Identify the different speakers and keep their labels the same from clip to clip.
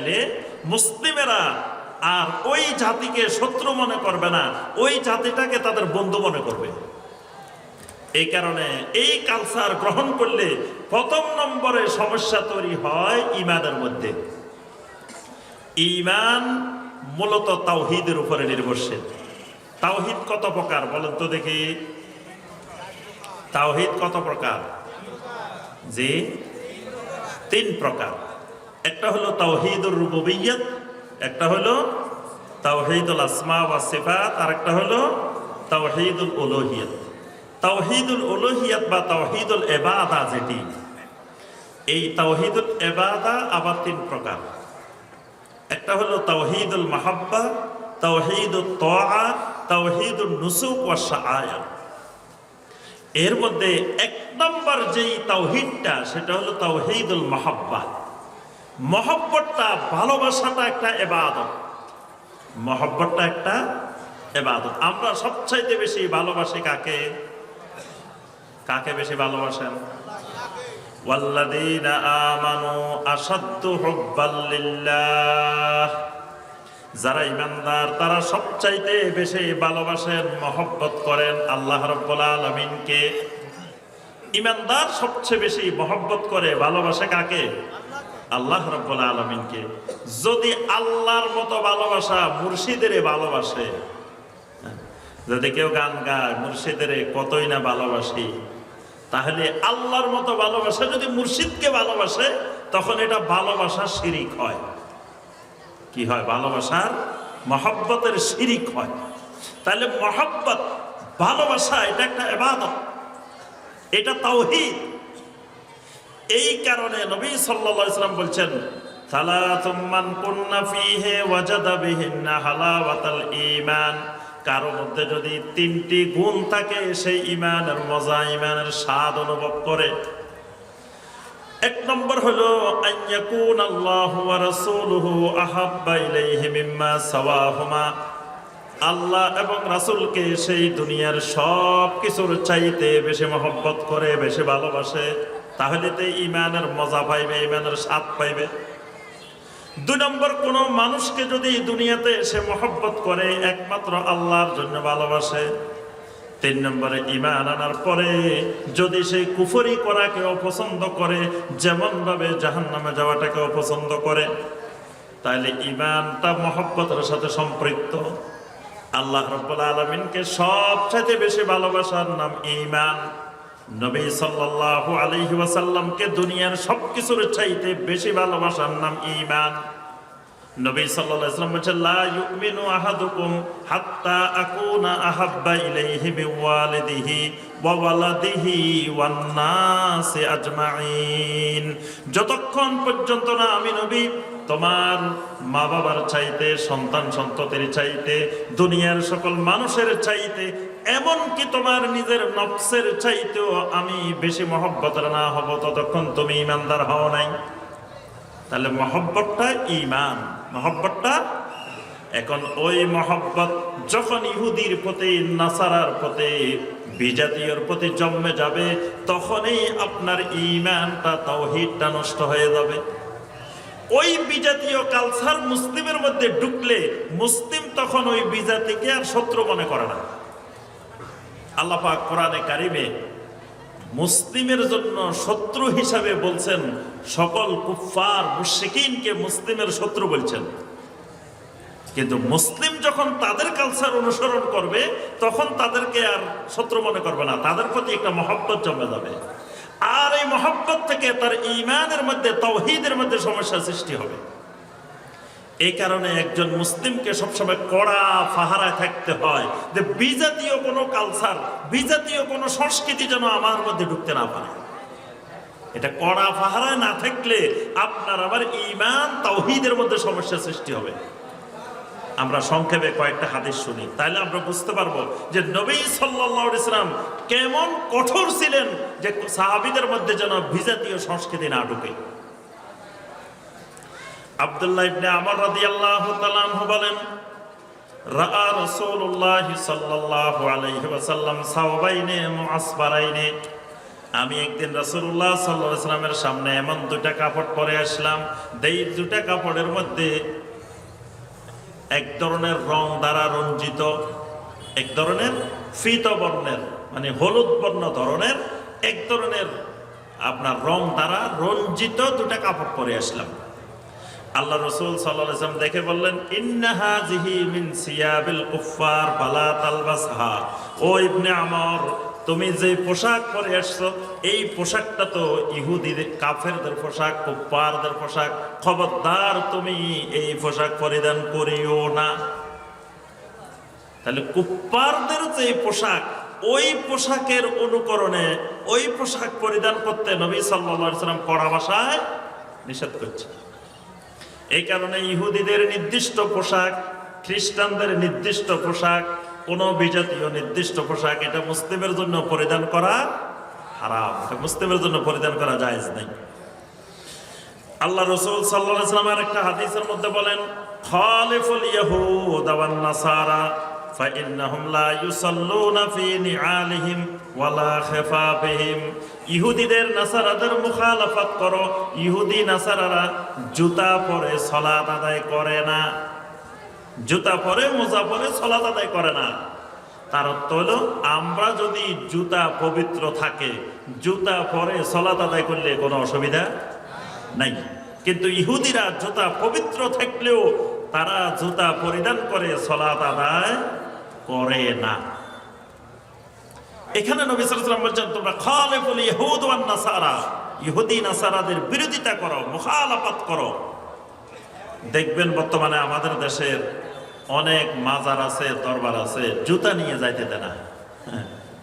Speaker 1: মিলাইলে মুসলিমেরা আর ওই জাতিকে শত্রু মনে করবে না, ওই জাতিটাকে তাদের বন্ধু মনে করবে। এই কারণে এই কালচার গ্রহণ করলে প্রথম নম্বরে সমস্যা তৈরি হয় ইমানের মধ্যে। ইমান মূলত তাওহিদের উপরে নির্ভরশীল। তাওহিদ কত প্রকার বলেন তো দেখি। তাওহিদ কত প্রকার? জি, তিন প্রকার। একটা হলো তাওহিদুর রুবুবিয়ত একটা হলো তাওহিদুল আসমা ওয়া সিফাত, আর একটা হলো তাওহিদুল উলুহিয়ত তাওহিদুল উলুহিয়ত বা তাওহিদুল এবাদা যেটি, এই তাওহিদুল এবাদা আবার তিন প্রকার। একটা হলো তাওহিদুল মাহাব্বা তাওহিদুল তোয়া তাওহিদুল নুসুক ওয়া শাআয়া। এর মধ্যে এক নম্বর যেই তাওহিদটা, সেটা হলো তাওহিদুল মাহাব্বা। মহব্বতটা ভালোবাসাটা একটা এবাদত মহব্বতটা একটা এবাদত আমরা সবচাইতে বেশি ভালোবাসি কাকে কাকে বেশি ভালোবাসেন والذين آمنوا أشد حبا لله যারা ইমানদার তারা সবচাইতে বেশি ভালোবাসেন মহব্বত করেন আল্লাহ রব্বুল আলমিনকে ইমানদার সবচেয়ে বেশি মহব্বত করে ভালোবাসে কাকে আল্লাহ রব্বুল আলমিনকে, যদি আল্লাহর মতো ভালোবাসা মুর্শিদের ভালোবাসে, যদি কেউ গান গায়, মুর্শিদের কতই না ভালোবাসি, তাহলে আল্লাহর মতো ভালোবাসা যদি মুর্শিদকে ভালোবাসে, তখন এটা ভালোবাসা শিরিক হয়। কি হয়? ভালোবাসার মহব্বতের শিরিক হয়। তাহলে মহব্বত, ভালোবাসা, এটা একটা এবাদত এটা তাওহিদ। এই কারণে নবী সাল্লাল্লাহু আলাইহি সাল্লাম বলছেন হালাওয়াতাল কারও মধ্যে যদি তিনটি গুণ থাকে, সেই ইমানের মজা ইমানের স্বাদ অনুভব করে। এক নম্বর হলো আল্লাহু আল্লাহ এবং রাসূলকে সেই দুনিয়ার সব কিছুর চাইতে বেশি মহব্বত করে, বেশি ভালোবাসে। তাহলে তো ইমানের মজা পাইবে ইমানের স্বাদ পাইবে। দুই নম্বর, কোন মানুষকে যদি দুনিয়াতে সে মহব্বত করে, একমাত্র আল্লাহর জন্য ভালোবাসে। তিন নম্বরে ইমান আনার পরে যদি সেই কুফরি করাকে অপছন্দ করে যেমন ভাবে জাহান নামে যাওয়াটাকে অপছন্দ করে, তাহলে ইমানটা মহব্বতের সাথে সম্পৃক্ত। আল্লাহ রব্বুল আলমিনকে সবচাইতে বেশি ভালোবাসার নাম ইমান নবী সাল্লাল্লাহু আলাইহি ওয়াসাল্লামকে দুনিয়ার সবকিছুর চাইতে বেশি ভালোবাসার নাম ঈমান। নবী সাল্লাল্লাহু আলাইহি ওয়াসাল্লাম বলেছেন, লা ইউমিনু আহাদুকুম হাত্তা আকুনা আহাব্বা ইলাইহি বিওয়ালিদিহি ওয়া ওয়ালাদিহি ওয়ান নাসি আজমাইন যতক্ষণ পর্যন্ত না আমি নবী, তোমার মা বাবার চাইতে সন্তান সন্ততির চাইতে, দুনিয়ার সকল মানুষের চাইতে এমনকি তোমার নিজের নফসের চাইতেও আমি বেশি মহব্বতের না হব, ততক্ষণ তুমি ইমানদার হও নাই। তাহলে মহব্বতটা ইমান মহব্বতটা এখন ওই মহব্বত যখন ইহুদির প্রতি, নাসারার প্রতি, বিজাতীয়র প্রতি জন্মে যাবে, তখনই আপনার ইমানটা তৌহিদটা নষ্ট হয়ে যাবে। ওই বিজাতীয় কালচার মুসলিমের মধ্যে ঢুকলে মুসলিম তখন ওই বিজাতিকে আর শত্রু মনে করে না। আল্লাপাক কোরআনে কারিমে মুসলিমের জন্য শত্রু হিসাবে বলছেন, সকল কুফার মুশিকিনকে মুসলিমের শত্রু বলছেন। কিন্তু মুসলিম যখন তাদের কালচার অনুসরণ করবে, তখন তাদেরকে আর শত্রু মনে করবে না, তাদের প্রতি একটা মহব্বত জমে যাবে। আর এই মহব্বত থেকে তার ইমানের মধ্যে তৌহিদের মধ্যে সমস্যা সৃষ্টি হবে। এই কারণে একজন মুসলিমকে সবসময় কড়া ফাহারায় থাকতে হয় যে বিজাতীয় কোনো কালচার বিজাতীয় কোনো সংস্কৃতি যেন আমার মধ্যে ঢুকতে না পারে। এটা কড়া ফাহারায় না থাকলে আপনার আবার ইমান তাওহিদের মধ্যে সমস্যা সৃষ্টি হবে। আমরা সংক্ষেপে কয়েকটা হাদিস শুনি। তাহলে আমরা বুঝতে পারব যে নবী সাল্লাল্লাহু ইসলাম কেমন কঠোর ছিলেন যে সাহাবিদের মধ্যে যেন বিজাতীয় সংস্কৃতি না ঢুকে। বলেন আমি একদিন আলাইহি সাল্লামের সামনে এমন দুটা কাপড় পরে আসলাম এই দুটা কাপড়ের মধ্যে এক ধরনের রং দ্বারা রঞ্জিত, এক ধরনের ফিত বর্ণের মানে হলুদ বর্ণ ধরনের, এক ধরনের আপনার রং দ্বারা রঞ্জিত দুটা কাপড় পরে আসলাম। আল্লাহ রসুল সাল্লাম দেখে বললেন ইন্নাহা জিহি মিন সিয়াবিল কুফার ফালা তালবাসহা। ও ইবনে আমর, তুমি যে পোশাক পরে আসছো এই পোশাকটা তো ইহুদিদের কাফেরদের পোশাক কুফারদের পোশাক। খবরদার তুমি এই পোশাক পরিধান করিও না। তাহলে কুপ্পারদের যে পোশাক, ওই পোশাকের অনুকরণে ওই পোশাক পরিধান করতে নবী সাল্লা সাল্লাম কড়া ভাষায় নিষেধ করছে। এই কারণে ইহুদিদের নির্দিষ্ট পোশাক, খ্রিস্টানদের নির্দিষ্ট পোশাক কোন বিজাতীয় নির্দিষ্ট পোশাক, এটা মুসলিমের জন্য পরিধান করা হারাম। এটা মুসলিমের জন্য পরিধান করা জায়েজ নেই। আল্লাহ রসুল সাল্লাহ সাল্লামের একটা হাদিসের মধ্যে বলেন, খালিফুল ইয়াহুদ নাসারা। فإنهم لا يصلون في نعالهم ولا خفافهم ইহুদিদের নাসারাদের মুখালাফাত করো ইহুদি নাসারারা জুতা পরে সলাত আদায় করে না জুতা পরে মোজা পরে সলাত আদায় করে না তার অর্থ হলো আমরা যদি জুতা পবিত্র থাকে জুতা পরে সলাত আদায় করলে কোনো অসুবিধা নাই কিন্তু ইহুদিরা জুতা পবিত্র থাকলেও তারা জুতা পরিধান করে সলাত আদায় করে না। এখানে নবী সাল্লাল্লাহু বলছেন, তোমরা খালিফুল ইহুদ ওয়ান নাসারা, ইহুদি নাসারাদের বিরোধিতা করো, মুখালাফাত করো। দেখবেন বর্তমানে আমাদের দেশের অনেক মাজার আছে, দরবার আছে, জুতা নিয়ে যাইতে দেয় না।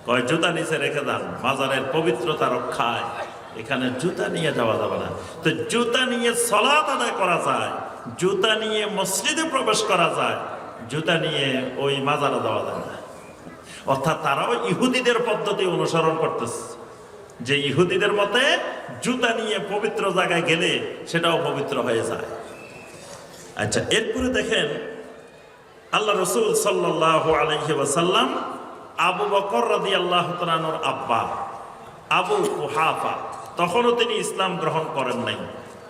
Speaker 1: কয়, জুতা নিচে রেখে দেন মাজারের পবিত্রতা রক্ষায়। এখানে জুতা নিয়ে যাওয়া যাবে না। তো জুতা নিয়ে সলাত আদায় করা যায়, জুতা নিয়ে মসজিদে প্রবেশ করা যায় জুতা নিয়ে ওই মাজারে যাওয়া যায় না। অর্থাৎ তারাও ইহুদিদের পদ্ধতি অনুসরণ করতেছে। যে ইহুদিদের মতে জুতা নিয়ে পবিত্র জায়গায় গেলে সেটাও পবিত্র হয়ে যায়। আচ্ছা এরপরে দেখেন আল্লাহ রসুল সাল্লাহ আলহি ওয়াসাল্লাম আবু বকর রাদি আল্লাহ আব্বা আবু কুহাফা, তখনও তিনি ইসলাম গ্রহণ করেন নাই।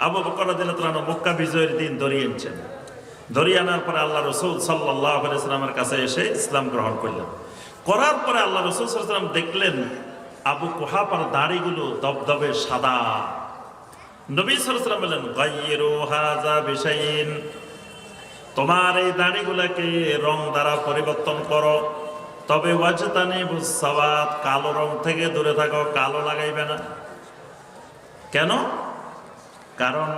Speaker 1: আবু বকর রাদি আল্লাহ মক্কা বিজয়ের দিন ধরিয়ে আনছেন ধরিয়ে আনার পরে আল্লাহ রসুল সাল্লাহ ইসলামের কাছে এসে ইসলাম গ্রহণ করলেন। করার পরে আল্লাহ রসুল সাল্লাম দেখলেন আবু কুহাফার দাড়িগুলো দবদবে সাদা। নবী সাল্লাম বললেন গাইয়েরো হাজা বিশাইন। তোমার এই দাড়িগুলাকে রং দ্বারা পরিবর্তন করো। তবে ওয়াজতানি বুসাবাদ কালো রং থেকে দূরে থাকো, কালো লাগাইবে না। কেন? কারণ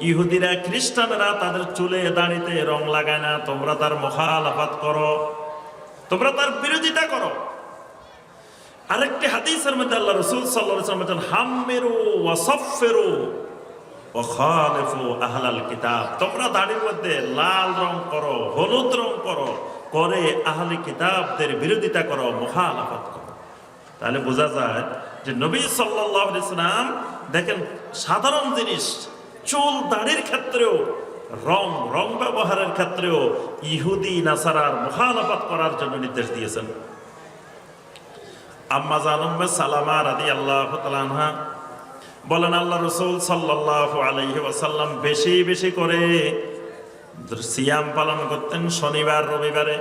Speaker 1: ইহুদিরা, খ্রিস্টানরা তাদের চুলে, দাড়িতে রং লাগায় না, তোমরা তার মুখালাফাত করো। তোমরা তার বিরোধিতা করো। আরেকটি হাদিসের মধ্যে আল্লাহ রসুল ওয়াসাল্লাম বলেন হাম্মিরু ওয়া সাফফিরু ওয়া আহলাল কিতাব। তোমরা দাড়ির মধ্যে লাল রং করো, হলুদ রং করো, করে আহলে কিতাবদের বিরোধিতা করো, মুখালাফাত করো। তাহলে বোঝা যায় যে নবী সাল্লাল্লাহু আলাইহি সাল্লাম দেখেন সাধারণ জিনিস, চুল দাড়ির ক্ষেত্রেও, রং রং ব্যবহারের ক্ষেত্রেও ইহুদি, নাসারার মুখালাফাত করার জন্য নির্দেশ দিয়েছেন। আম্মা জানুম্মে সালামা রাদি আল্লাহ তালানহা বলেন, আল্লাহ রসুল সাল্লাহ আলহি ওয়াসাল্লাম বেশি বেশি করে সিয়াম পালন করতেন শনিবার, রবিবারে।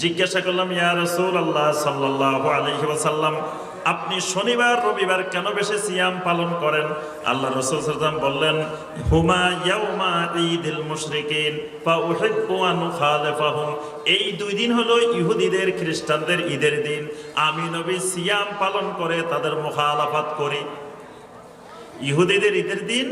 Speaker 1: জিজ্ঞাসা করলাম, ইয়া রসুল আল্লাহ সাল্লাহ আলহি ওয়াসাল্লাম, আপনি শনিবার, রবিবার কেন বেশি সিয়াম পালন করেন? আল্লাহ রসুল সাল্লাম বললেন, হুমা ইয়াউমা ঈদুল মুশরিকিন ফা উহিব্বু আন এই দুই দিন হলো ইহুদিদের, খ্রিস্টানদের ঈদের দিন। আমি নবী সিয়াম পালন করে তাদের মুখালাফাত করি। ইহুদিদের ঈদের দিন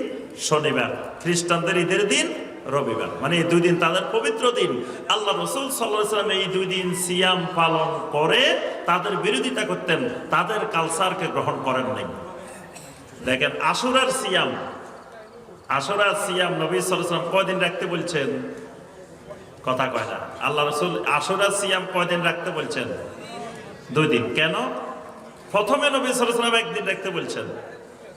Speaker 1: শনিবার, খ্রিস্টানদের ঈদের দিন রবিবার। মানে এই দুই দিন তাদের পবিত্র দিন। আল্লাহ রসুল সাল্লাম এই দুই দিন সিয়াম পালন করে তাদের বিরোধিতা করতেন, তাদের কালচারকে গ্রহণ করেন নাই। দেখেন আসুরার সিয়াম আসুরার সিয়াম নবী সাল্লাম কয়দিন রাখতে বলছেন? কথা কয় না। আল্লাহ রসুল আসুরার সিয়াম কয়দিন রাখতে বলছেন? দুই দিন। কেন? প্রথমে নবী সাল্লাম একদিন রাখতে বলছেন।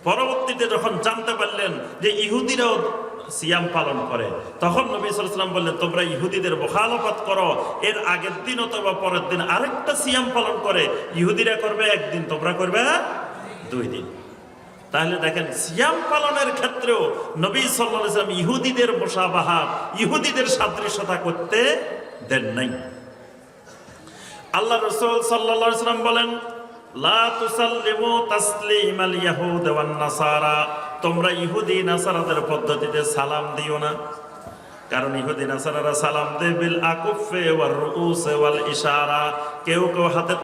Speaker 1: পরবর্তীতে যখন জানতে পারলেন যে ইহুদিরাও সিয়াম পালন করে। তখন নবী সাল্লাম বললেন, তোমরা ইহুদিদের মোখালফত করো, এর আগের দিন অথবা পরের দিন আরেকটা সিয়াম পালন করে। ইহুদিরা করবে একদিন, তোমরা করবে দুই দিন। তাহলে দেখেন, সিয়াম পালনের ক্ষেত্রেও নবী সাল্লাহ ইসলাম ইহুদিদের মোশাবাহা ইহুদিদের সাদৃশ্যতা করতে দেন নাই। আল্লাহ রসুল সাল্লাম বলেন, লা তুসাল্লিমু তাসলিমাল ইয়াহুদ ওয়ান নাসারা। তোমরা ইহুদি নাসারাদের পদ্ধতিতে সালাম দিও না। কারণ ইহুদি নাসারারা সালাম দেয় বিল আকুফে ওয়ার রুউসে ওয়াল ইশারা। কেউ কেউ হাতের